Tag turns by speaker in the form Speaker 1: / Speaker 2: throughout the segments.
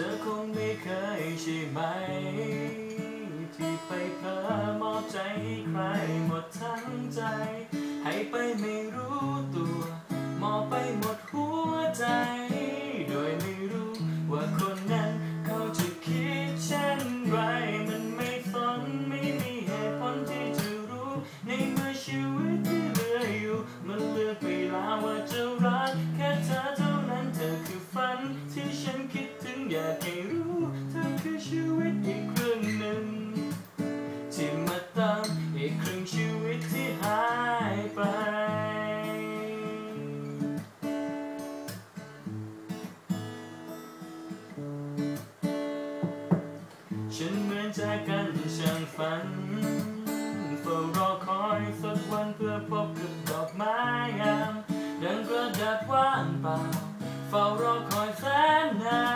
Speaker 1: ธอคงไม่เคยใช่ไหม ที่ไปเพลอมอบใจให้ใครหมดทั้งใจ ให้ไปไม่รู้ตัว มอบไปหมดหัวใจ โดยไม่รู้ว่าคนนั้นเขาจะคิดเช่นไร มันไม่สนไม่มีเหตุผลที่จะรู้ ในเมื่อชีวิตที่เหลืออยู่ มันเลือกไปแล้วว่าจะรักแค่เธอเท่านั้นเธอคือฝันที่ฉัน อยากให้รู้เธอคือชีวิตอีกครึ่งหนึ่ง ที่มาติมอีกครึ่งชีวิตที่หายไป ฉันเหมือนใจกันช่างฝันเฝ้ารอคอยสักวันเพื่อพบกับดอกไม้งามดังกระดาษว่างเปล่าเฝ้ารอคอยแสนนาน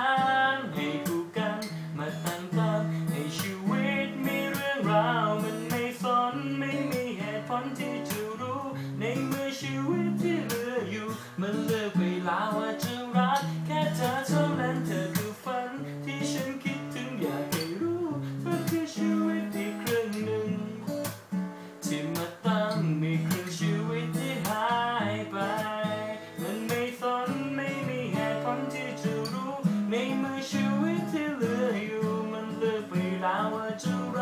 Speaker 1: ที่จะรู้ ในเมื่อชีวิตที่เหลืออยู่ มันเลือกเวลาว่าจะรัก แค่เธอเท่านั้นเธอคือฝัน ที่ฉันคิดถึงอยากให้รู้เธอคือชีวิตอีกครึ่งหนึ่ง ที่มาตั้งมีครึ่งชีวิตที่หายไป มันไม่สนไม่มีเหตุผลที่จะรู้ ในเมื่อชีวิตที่เหลืออยู่ มันเลือกไปแล้วว่าจะรัก